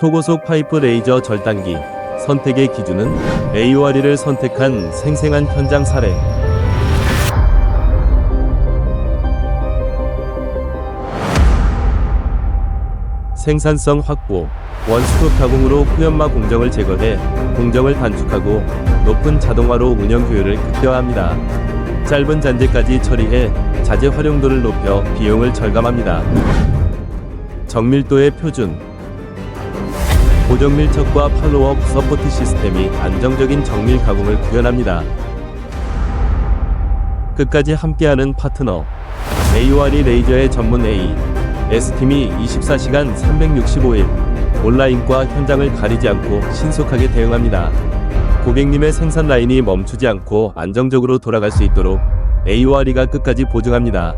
초고속 파이프 레이저 절단기 선택의 기준은 AOR이를 선택한 생생한 현장 사례. 생산성 확보, 원스톱 가공으로 후연마 공정을 제거해 공정을 단축하고 높은 자동화로 운영 효율을 극대화합니다. 짧은 잔재까지 처리해 자재 활용도를 높여 비용을 절감합니다. 정밀도의 표준 고정 밀착과 팔로업 서포트 시스템이 안정적인 정밀 가공을 구현합니다. 끝까지 함께하는 파트너 AOR이 레이저의 전문 A S팀이 24시간 365일 온라인과 현장을 가리지 않고 신속하게 대응합니다. 고객님의 생산 라인이 멈추지 않고 안정적으로 돌아갈 수 있도록 AOR이가 끝까지 보증합니다.